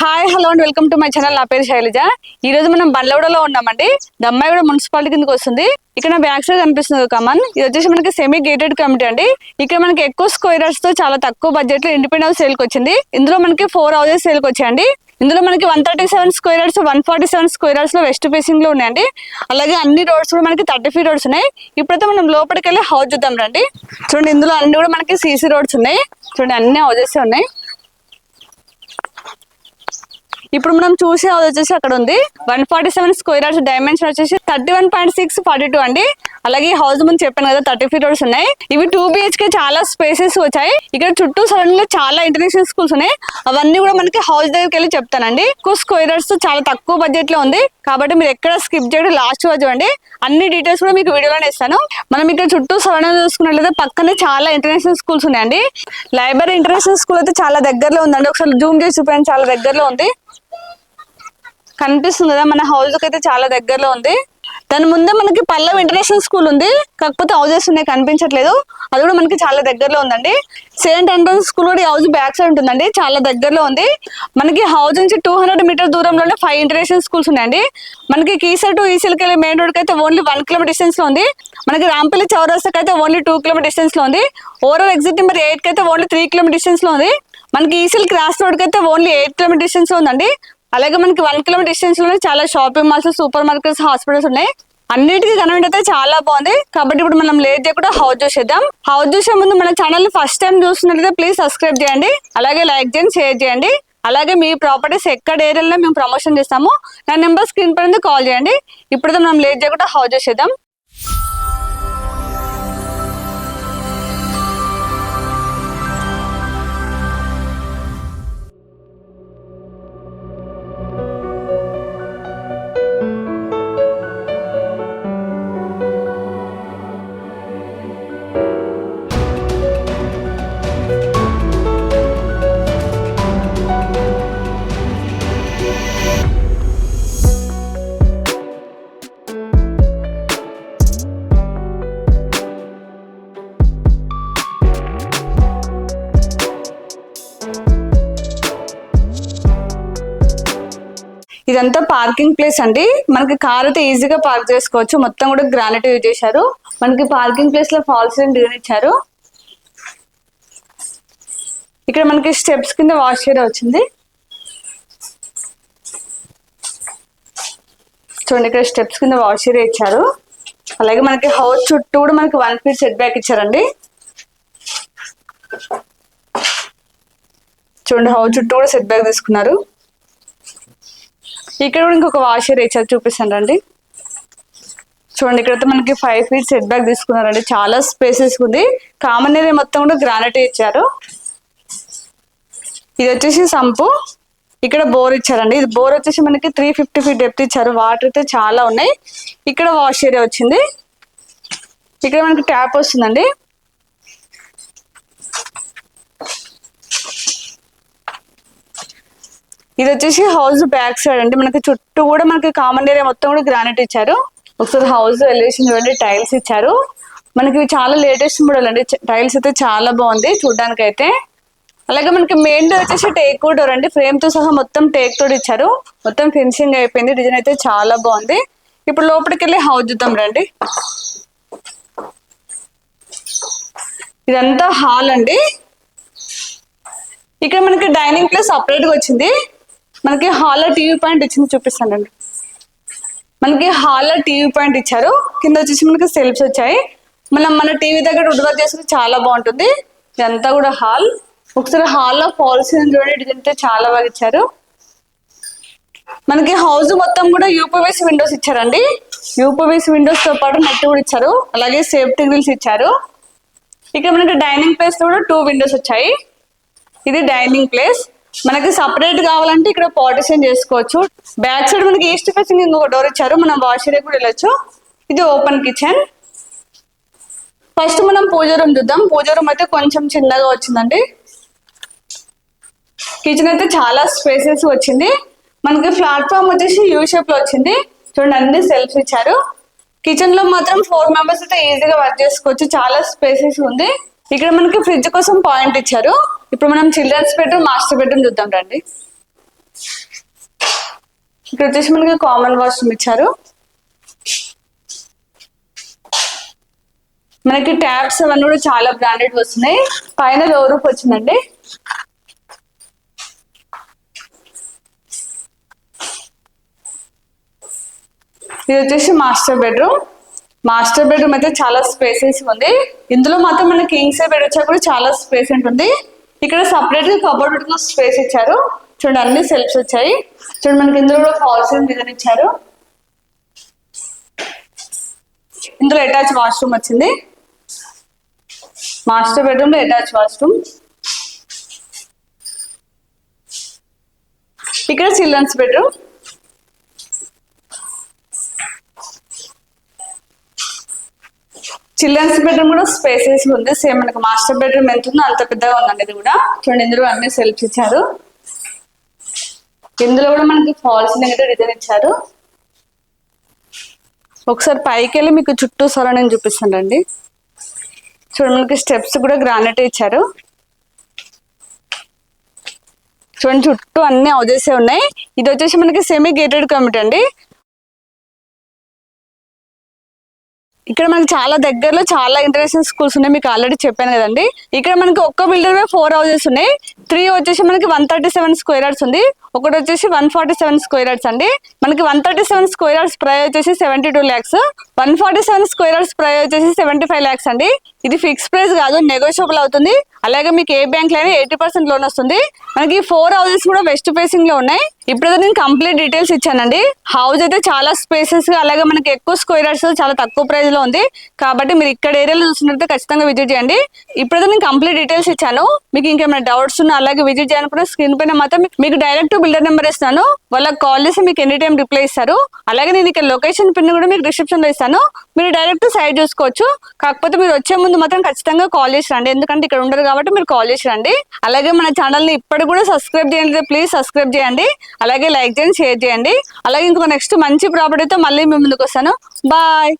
Hi hello and welcome to my channel నా పేరు శైలజ. ఈ రోజు మనం బండ్లగూడలో ఉన్నామండి. దమ్మాయిగూడ మున్సిపాలిటీ కిందకి వస్తుంది. ఇక్కడ బ్యాక్ సైడ్ కనిపిస్తుంది కమన్. ఇది వచ్చేసి మనకి సెమీ గేటెడ్ కమిటీ అండి. ఇక్కడ మనకి ఎక్కువ స్క్వేరర్స్తో చాలా తక్కువ బడ్జెట్లో ఇండిపెండెంట్ సేల్కి వచ్చింది. ఇందులో మనకి ఫోర్ హౌసెస్ సేల్కి వచ్చాయండి. ఇందులో మనకి one thirty seven square yards one forty seven స్క్వేరర్స్లో west ఫేసింగ్లో ఉన్నాయండి. అలాగే అన్ని రోడ్స్ కూడా మనకి థర్టీ ఫీట్ రోడ్స్ ఉన్నాయి. ఇప్పుడైతే మనం లోపలికి వెళ్ళి హౌస్ చూద్దాం రండి. చూడండి ఇందులో అన్ని కూడా మనకి సీసీ రోడ్స్ ఉన్నాయి. చూడండి అన్ని హౌజెస్ ఉన్నాయి. ఇప్పుడు మనం చూసే అది వచ్చేసి అక్కడ ఉంది one forty seven square yards dimension వచ్చేసి thirty one point six forty two అండి. అలాగే హౌస్ ముందు చెప్పాను కదా థర్టీ ఫీట్ రోడ్స్ ఉన్నాయి. ఇవి టూ బిహెచ్కే చాలా స్పేసెస్ వచ్చాయి. ఇక్కడ చుట్టూ సరౌండింగ్లో చాలా ఇంటర్నేషనల్ స్కూల్స్ ఉన్నాయి. అవన్నీ కూడా మనకి హౌస్ దగ్గరికి వెళ్ళి చెప్తానండి. ఎక్కువ స్క్వేర్ యార్డ్స్ చాలా తక్కువ బడ్జెట్లో ఉంది. కాబట్టి మీరు ఎక్కడ స్కిప్ చేయడం లాస్ట్ రోజు అండి అన్ని డీటెయిల్స్ కూడా మీకు వీడియోలోనే ఇస్తాను. మనం ఇక్కడ చుట్టూ సరౌండింగ్ చూసుకున్నట్లయితే పక్కనే చాలా ఇంటర్నేషనల్ స్కూల్స్ ఉన్నాయండి. లైబ్రరీ ఇంటర్నేషనల్ స్కూల్ అయితే చాలా దగ్గరలో ఉందండి. ఒకసారి జూమ్ చేసి చూపించండి చాలా దగ్గరలో ఉంది. కనిపిస్తుంది కదా మన హౌస్ అయితే చాలా దగ్గరలో ఉంది. దాని ముందే మనకి పల్లెం ఇంటర్నేషనల్ స్కూల్ ఉంది కాకపోతే హౌసెస్ ఉన్నాయి కనిపించట్లేదు. అది కూడా మనకి చాలా దగ్గరలో ఉందండి. సెయింట్ ఆంటోన్ స్కూల్ కూడా ఈ హౌస్ బ్యాక్ సైడ్ ఉంటుందండి చాలా దగ్గరలో ఉంది. మనకి హౌస్ నుంచి టూ హండ్రెడ్ మీటర్ దూరంలోనే ఫైవ్ ఇంటర్నేషనల్ స్కూల్స్ ఉన్నాయండి. మనకి కీసర్ టు ఈసీలకి వెళ్ళే మెయిన్ రోడ్ అయితే ఓన్లీ వన్ కిలోమీటర్ డిస్టెన్స్లో ఉంది. మనకి రాంపల్లి చౌరస్తాకి అయితే ఓన్లీ టూ కిలోమీటర్ డిస్టెన్స్లో ఉంది. ఓవరాల్ ఎగ్జిట్ నెంబర్ ఎయిట్కి అయితే ఓన్లీ త్రీ కిలోమీటర్ డిస్టెన్స్లో ఉంది. మనకి ఈసీల్ క్రాస్ రోడ్కి అయితే ఓన్లీ ఎయిట్ కిలోమీటర్ డిస్టెన్స్లో ఉందండి. అలాగే మనకి వన్ కిలోమీటర్ డిస్టెన్స్లోనే చాలా shopping malls super markets hospitals ఉన్నాయి. అన్నిటికీ కన్వెంట్ అయితే చాలా బాగుంది. కాబట్టి ఇప్పుడు మనం లేట్ చేయకుండా హౌస్ చూసేద్దాం హౌస్ చూసే ముందు మన ఛానల్ ఫస్ట్ టైం చూస్తున్నట్లయితే ప్లీజ్ సబ్స్క్రైబ్ చేయండి. అలాగే లైక్ చేయండి షేర్ చేయండి. అలాగే మీ ప్రాపర్టీస్ ఎక్కడ ఏరియాలో మేము ప్రమోషన్ చేస్తాము నా నెంబర్ స్క్రీన్ పైన కాల్ చేయండి. ఇప్పుడైతే మనం లేట్ చేయకుండా హౌస్ చూసేద్దాం ఇదంతా పార్కింగ్ ప్లేస్ అండి. మనకి కార్ అయితే ఈజీగా పార్క్ చేసుకోవచ్చు. మొత్తం కూడా గ్రానైట్ యూజ్ చేశారు. మనకి పార్కింగ్ ప్లేస్లో ఫాల్స్ డిజైన్ ఇచ్చారు. ఇక్కడ మనకి స్టెప్స్ కింద వాష్ ఏరియా వచ్చింది. చూడండి ఇక్కడ స్టెప్స్ కింద వాష్ ఏరియా ఇచ్చారు. అలాగే మనకి హౌస్ చుట్టూ కూడా మనకి వన్ ఫీట్ సెట్ బ్యాక్ ఇచ్చారండి. చూడండి హౌస్ చుట్టూ కూడా సెట్ బ్యాక్ తీసుకున్నారు. ఇక్కడ కూడా ఇంకొక వాషర్ వేసారు చూపిస్తాను రండి చూడండి ఇక్కడైతే మనకి ఫైవ్ ఫీట్ సెట్ బ్యాక్ తీసుకున్నారండి. చాలా స్పేసెస్ ఉంది. కామన్ ఏరియా మొత్తం కూడా గ్రానైట్ ఇచ్చారు. ఇది వచ్చేసి సంపు. ఇక్కడ బోర్ ఇచ్చారండి. ఇది బోర్ వచ్చేసి మనకి త్రీ ఫిఫ్టీ ఫీట్ డెప్త్ ఇచ్చారు. వాటర్ అయితే చాలా ఉన్నాయి. ఇక్కడ వాష్ ఏరియా వచ్చింది. ఇక్కడ మనకి ట్యాప్ వస్తుందండి. ఇది వచ్చేసి హౌస్ బ్యాక్ సైడ్ అండి. మనకి చుట్టూ కూడా మనకి కామన్ ఏరియా మొత్తం కూడా గ్రానైట్ ఇచ్చారు. ఒకసారి హౌస్ ఎలివేషన్ చూడండి టైల్స్ ఇచ్చారు. మనకి చాలా లేటెస్ట్ మోడల్ అండి. టైల్స్ అయితే చాలా బాగుంది చూడడానికి అయితే అలాగే మనకి మెయిన్ డోర్ వచ్చేసి టేక్ డోర్ అండి. ఫ్రేమ్తో సహా మొత్తం టేక్ తోడు ఇచ్చారు. మొత్తం ఫినిషింగ్ అయిపోయింది. డిజైన్ అయితే చాలా బాగుంది. ఇప్పుడు లోపలికి వెళ్ళి హౌస్ చూద్దాం రండి. ఇదంతా హాల్ అండి. ఇక్కడ మనకి డైనింగ్ ప్లేస్ సపరేట్గా వచ్చింది. మనకి హాల్లో టీవీ పాయింట్ ఇచ్చింది చూపిస్తానండి. మనకి హాల్లో టీవీ పాయింట్ ఇచ్చారు. కింద వచ్చేసి మనకి సెల్ఫ్స్ వచ్చాయి. మనం మన టీవీ దగ్గర వుడ్ చేస్తే చాలా బాగుంటుంది. ఇదంతా కూడా హాల్. ఒకసారి హాల్లో ఫాల్స్ చూడండి. డిజైన్ చాలా బాగా ఇచ్చారు. మనకి హౌస్ మొత్తం కూడా యూపీవీస్ విండోస్ ఇచ్చారండి. యూపీవీస్ విండోస్తో పాటు నెట్ కూడా ఇచ్చారు. అలాగే సేఫ్టీ గ్రిల్స్ ఇచ్చారు. ఇక్కడ మనకి డైనింగ్ ప్లేస్ కూడా టూ విండోస్ వచ్చాయి. ఇది డైనింగ్ ప్లేస్. మనకి సపరేట్ కావాలంటే ఇక్కడ పార్టిషన్ చేసుకోవచ్చు. బ్యాక్ సైడ్ మనకి ఈస్ట్ ఫేసింగ్ ఇంకొక డోర్ ఇచ్చారు. మనం వాష్ ఏరియా కూడా వెళ్ళొచ్చు. ఇది ఓపెన్ కిచెన్ ఫస్ట్ మనం పూజ రూమ్ చూద్దాం. పూజ రూమ్ అయితే కొంచెం చిన్నగా వచ్చిందండి. కిచెన్ అయితే చాలా స్పేసెస్ వచ్చింది. మనకి ప్లాట్ఫామ్ వచ్చేసి యూ షేప్లో వచ్చింది. చూడండి అన్ని సెల్ఫ్స్ ఇచ్చారు. కిచెన్లో మాత్రం ఫోర్ మెంబర్స్ అయితే ఈజీగా వర్క్ చేసుకోవచ్చు. చాలా స్పేసెస్ ఉంది. ఇక్కడ మనకి ఫ్రిడ్జ్ కోసం పాయింట్ ఇచ్చారు. ఇప్పుడు మనం చిల్డ్రన్స్ బెడ్రూమ్ మాస్టర్ బెడ్రూమ్ చూద్దాం రండి. ఇక్కడ వచ్చేసి మనకి కామన్ వాష్రూమ్ ఇచ్చారు. మనకి ట్యాబ్స్ అవన్నీ కూడా చాలా బ్రాండెడ్ వస్తున్నాయి. పైన లో రూప్ వచ్చిందండి. ఇది వచ్చేసి మాస్టర్ బెడ్రూమ్ మాస్టర్ బెడ్రూమ్ అయితే చాలా స్పేసెస్ ఉంది. ఇందులో మాత్రం మన కింగ్ సైడ్ బెడ్ వచ్చా కూడా చాలా స్పేస్ ఉంటుంది. ఇక్కడ సపరేట్గా కబోర్డ్ పెట్టుకున్న స్పేస్ ఇచ్చారు. చూడండి అన్ని సెల్ఫ్స్ వచ్చాయి. చూడండి మనకి ఇందులో కూడా ఫాల్స్ డిజైన్ ఇచ్చారు. ఇందులో అటాచ్ వాష్రూమ్ వచ్చింది. మాస్టర్ బెడ్రూమ్లో అటాచ్ వాష్రూమ్ ఇక్కడ చిల్డ్రన్స్ బెడ్రూమ్ చిల్డ్రన్స్ బెడ్రూమ్ కూడా స్పేసెస్ ఉంది. సేమ్ మనకి మాస్టర్ బెడ్రూమ్ ఎంత ఉందో అంత పెద్దగా ఉందండి ఇది కూడా చూడండి. ఇందులో అన్ని సెల్ఫ్స్ ఇచ్చారు. ఇందులో కూడా మనకి ఫాల్స్ నెగటివ్ డిజైన్ ఇచ్చారు. ఒకసారి పైకి వెళ్ళి మీకు చుట్టూ సరౌండింగ్ చూపిస్తానండి చూడండి మనకి స్టెప్స్ కూడా గ్రానైట్ ఇచ్చారు. చూడండి చుట్టూ అన్ని అవజేసే ఉన్నాయి. ఇది వచ్చేసి మనకి సెమీ గేటెడ్ కమిటీ అండి. ఇక్కడ మనకి చాలా దగ్గరలో చాలా ఇంటర్నేషనల్ స్కూల్స్ ఉన్నాయి. మీకు ఆల్రెడీ చెప్పాను కదండి. ఇక్కడ మనకి ఒక్క బిల్డర్ ఫోర్ హౌసెస్ ఉన్నాయి. త్రీ వచ్చేసి మనకి one thirty seven square yards ఉంది. ఒకటి వచ్చేసి one forty seven square yards అండి. మనకి one thirty seven square yards price వచ్చేసి seventy two lakhs one forty seven square yards price వచ్చేసి సెవెంటీ ఫైవ్ ల్యాక్స్ అండి. ఇది ఫిక్స్ ప్రైస్ కాదు నెగోషియబుల్ అవుతుంది. అలాగే మీకు ఏ బ్యాంక్లో ఎయిటీ పర్సెంట్ లోన్ వస్తుంది. మనకి ఫోర్ హౌసెస్ కూడా వెస్ట్ ఫేసింగ్లో ఉన్నాయి. ఇప్పుడు నేను కంప్లీట్ డీటెయిల్స్ ఇచ్చానండి. హౌస్ అయితే చాలా స్పేసెస్ అలాగే మనకి ఎక్కువ స్క్వేర్ యార్డ్స్ చాలా తక్కువ ప్రైస్లో ఉంది. కాబట్టి మీరు ఇక్కడ ఏరియాలో చూసినట్టు ఖచ్చితంగా విజిట్ చేయండి. ఇప్పుడు నేను కంప్లీట్ డీటెయిల్స్ ఇచ్చాను. మీకు ఇంకేమైనా డౌట్స్ ఉన్నా అలాగే విజిట్ చేయాలనుకున్న స్క్రీన్ పైన మాత్రం మీకు డైరెక్ట్ బిల్డర్ నెంబర్ ఇస్తాను. వాళ్ళకి కాల్ చేసి మీకు ఎనీ టైం రిప్లై ఇస్తారు. అలాగే నేను ఇక్కడ లొకేషన్ పిన్ కూడా మీకు డిస్క్రిప్షన్లో ఇస్తాను. మీరు డైరెక్ట్ సైడ్ చూసుకోవచ్చు. కాకపోతే మీరు వచ్చే ముందు మాత్రం ఖచ్చితంగా కాల్ చేసి రండి. ఎందుకంటే ఇక్కడ ఉండరు కాబట్టి మీరు కాల్ చేసి రండి. అలాగే మన ఛానల్ని ఇప్పటికి కూడా సబ్స్క్రైబ్ చేయండి ప్లీజ్ సబ్స్క్రైబ్ చేయండి. అలాగే లైక్ చేయండి షేర్ చేయండి. అలాగే ఇంకొక నెక్స్ట్ మంచి ప్రాపర్టీతో మళ్ళీ మీ ముందుకు వస్తాను. బాయ్